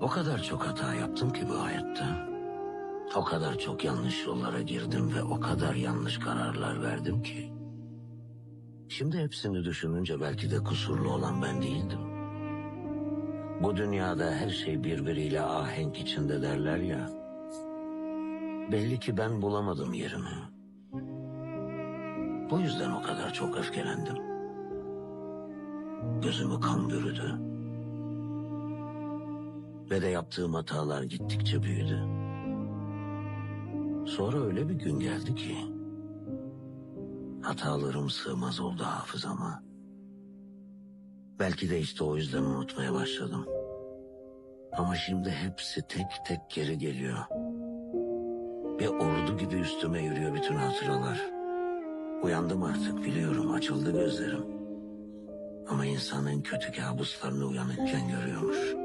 O kadar çok hata yaptım ki bu hayatta. O kadar çok yanlış yollara girdim ve o kadar yanlış kararlar verdim ki. Şimdi hepsini düşününce belki de kusurlu olan ben değildim. Bu dünyada her şey birbiriyle ahenk içinde derler ya. Belli ki ben bulamadım yerimi. Bu yüzden o kadar çok öfkelendim. Gözümü kan bürüdü. Ve de yaptığım hatalar gittikçe büyüdü. Sonra öyle bir gün geldi ki... ...hatalarım sığmaz oldu hafızama. Belki de işte o yüzden unutmaya başladım. Ama şimdi hepsi tek tek geri geliyor. Bir ordu gibi üstüme yürüyor bütün hatıralar. Uyandım artık biliyorum açıldı gözlerim. Ama insanın kötü kabuslarını uyanıkken görüyormuş.